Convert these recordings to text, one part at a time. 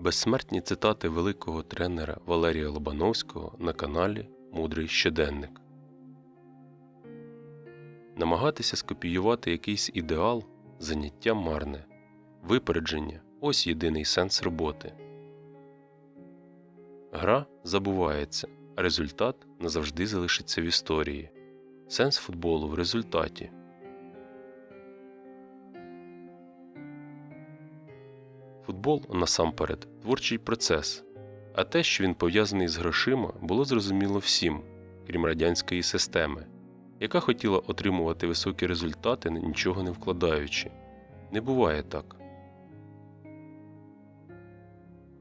Безсмертні цитати великого тренера Валерія Лобановського на каналі Мудрий щоденник. Намагатися скопіювати якийсь ідеал заняття марне, випередження ось єдиний сенс роботи. Гра забувається, а результат назавжди залишиться в історії. Сенс футболу в результаті. Футбол насамперед творчий процес, а те, що він пов'язаний з грошима, було зрозуміло всім, крім радянської системи, яка хотіла отримувати високі результати, нічого не вкладаючи. Не буває так.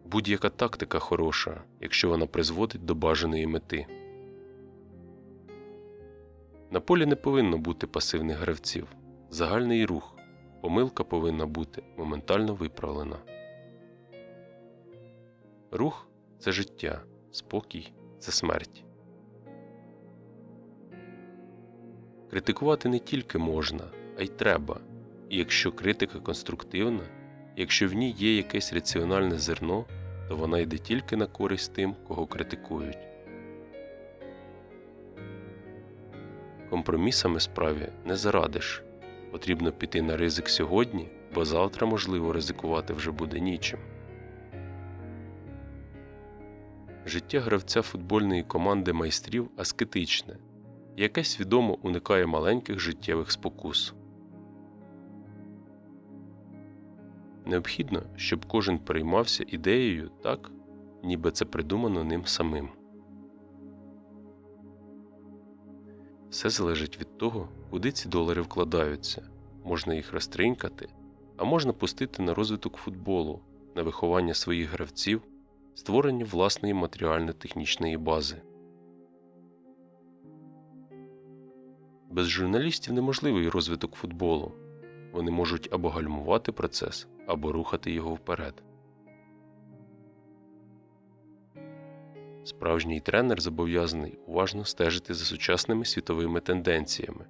Будь-яка тактика хороша, якщо вона призводить до бажаної мети. На полі не повинно бути пасивних гравців. Загальний рух. Помилка повинна бути моментально виправлена. Рух це життя, спокій це смерть. Критикувати не тільки можна, а й треба. І якщо критика конструктивна, якщо в ній є якесь раціональне зерно, то вона йде тільки на користь тим, кого критикують. Компромісами справі не зарадиш. Потрібно піти на ризик сьогодні, бо завтра можливо ризикувати вже буде нічим. Життя гравця футбольної команди майстрів аскетичне, яке свідомо уникає маленьких життєвих спокус. Необхідно, щоб кожен переймався ідеєю так, ніби це придумано ним самим. Все залежить від того, куди ці долари вкладаються. Можна їх розтринькати, а можна пустити на розвиток футболу, на виховання своїх гравців, створення власної матеріально-технічної бази. Без журналістів неможливий розвиток футболу. Вони можуть або гальмувати процес, або рухати його вперед. Справжній тренер зобов'язаний уважно стежити за сучасними світовими тенденціями,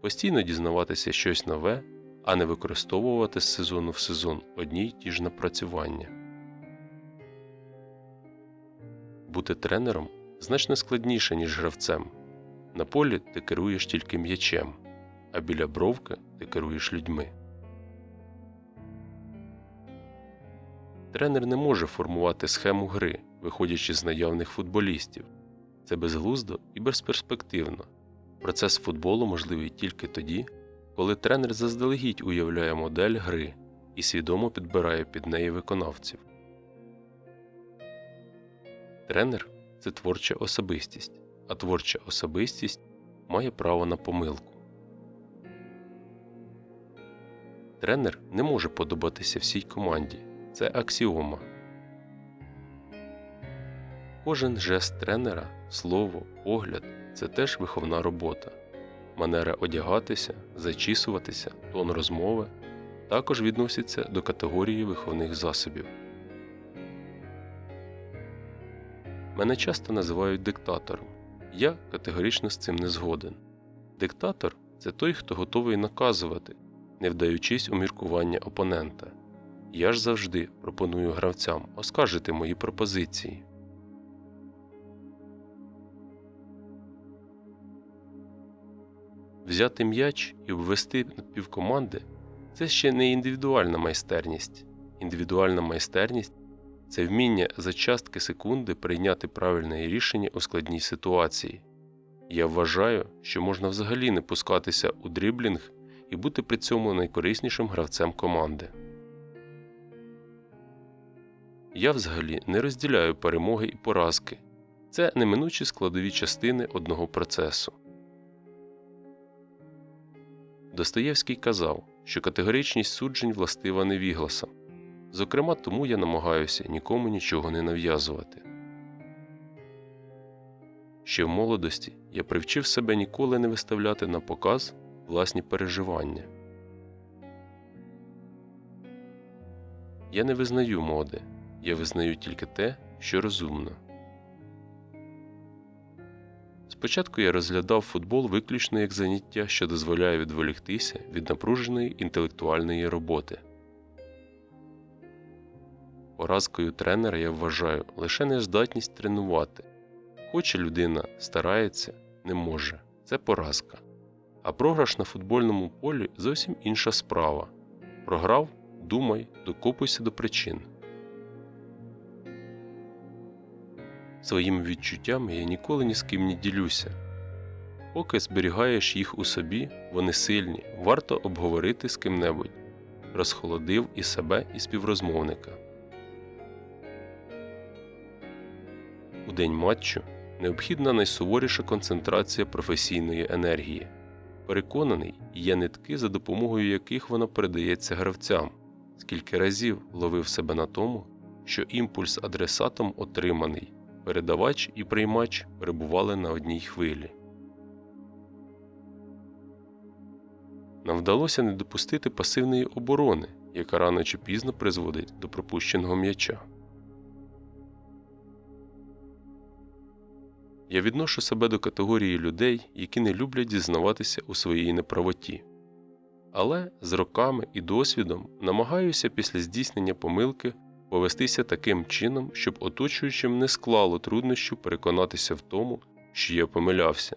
постійно дізнаватися щось нове, а не використовувати з сезону в сезон одні й ті ж напрацювання. Бути тренером значно складніше, ніж гравцем. На полі ти керуєш тільки м'ячем, а біля бровки ти керуєш людьми. Тренер не може формувати схему гри, виходячи з наявних футболістів. Це безглуздо і безперспективно. Процес футболу можливий тільки тоді, коли тренер заздалегідь уявляє модель гри і свідомо підбирає під неї виконавців. Тренер це творча особистість, а творча особистість має право на помилку. Тренер не може подобатися всій команді. Це аксіома. Кожен жест тренера, слово, погляд це теж виховна робота. Манера одягатися, зачісуватися, тон розмови також відносяться до категорії виховних засобів. Мене часто називають диктатором. Я категорично з цим не згоден. Диктатор це той, хто готовий наказувати, не вдаючись у міркування опонента. Я ж завжди пропоную гравцям оскаржити мої пропозиції. Взяти м'яч і ввести півкоманди це ще не індивідуальна майстерність. Індивідуальна майстерність це вміння за частки секунди прийняти правильне рішення у складній ситуації. Я вважаю, що можна взагалі не пускатися у дріблінг і бути при цьому найкориснішим гравцем команди. Я взагалі не розділяю перемоги і поразки. Це неминучі складові частини одного процесу. Достоєвський казав, що категоричність суджень властива невігласам. Зокрема, тому я намагаюся нікому нічого не нав'язувати. Ще в молодості я привчив себе ніколи не виставляти на показ власні переживання. Я не визнаю моди, я визнаю тільки те, що розумно. Спочатку я розглядав футбол виключно як заняття, що дозволяє відволіктися від напруженої інтелектуальної роботи. Поразкою тренера я вважаю лише нездатність тренувати. Хоче людина, старається, не може. Це поразка. А програш на футбольному полі зовсім інша справа. Програв, думай, докопуйся до причин. Своїми відчуттями я ніколи ні з ким не ділюся. Поки зберігаєш їх у собі, вони сильні, варто обговорити з ким-небудь. Розхолодив і себе, і співрозмовника. День матчу необхідна найсуворіша концентрація професійної енергії. Переконаний, є нитки, за допомогою яких вона передається гравцям, скільки разів ловив себе на тому, що імпульс адресатом отриманий, передавач і приймач перебували на одній хвилі. Нам вдалося не допустити пасивної оборони, яка рано чи пізно призводить до пропущеного м'яча. Я відношу себе до категорії людей, які не люблять дізнаватися у своїй неправоті. Але з роками і досвідом намагаюся після здійснення помилки повестися таким чином, щоб оточуючим не склало труднощів переконатися в тому, що я помилявся.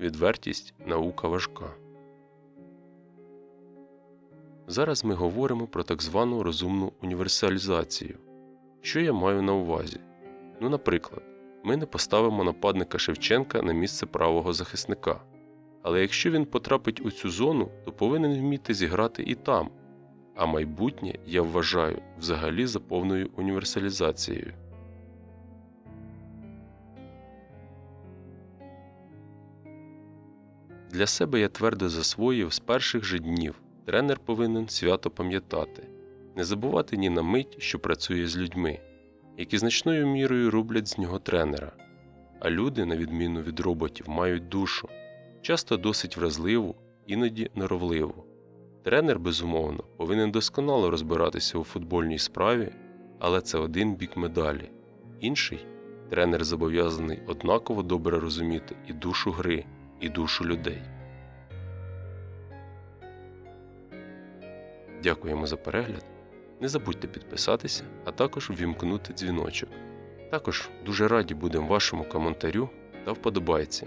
Відвертість наука важка. Зараз ми говоримо про так звану розумну універсалізацію. Що я маю на увазі? Ну, наприклад, ми не поставимо нападника Шевченка на місце правого захисника. Але якщо він потрапить у цю зону, то повинен вміти зіграти і там. А майбутнє я вважаю взагалі за повною універсалізацією. Для себе я твердо засвоїв з перших же днів. Тренер повинен свято пам'ятати, не забувати ні на мить, що працює з людьми, які значною мірою роблять з нього тренера. А люди, на відміну від роботів, мають душу, часто досить вразливу, іноді норовливу. Тренер, безумовно, повинен досконало розбиратися у футбольній справі, але це один бік медалі. Інший тренер зобов'язаний однаково добре розуміти і душу гри, і душу людей. Дякуємо за перегляд. Не забудьте підписатися, а також ввімкнути дзвіночок. Також дуже раді будемо вашому коментарю та вподобайці.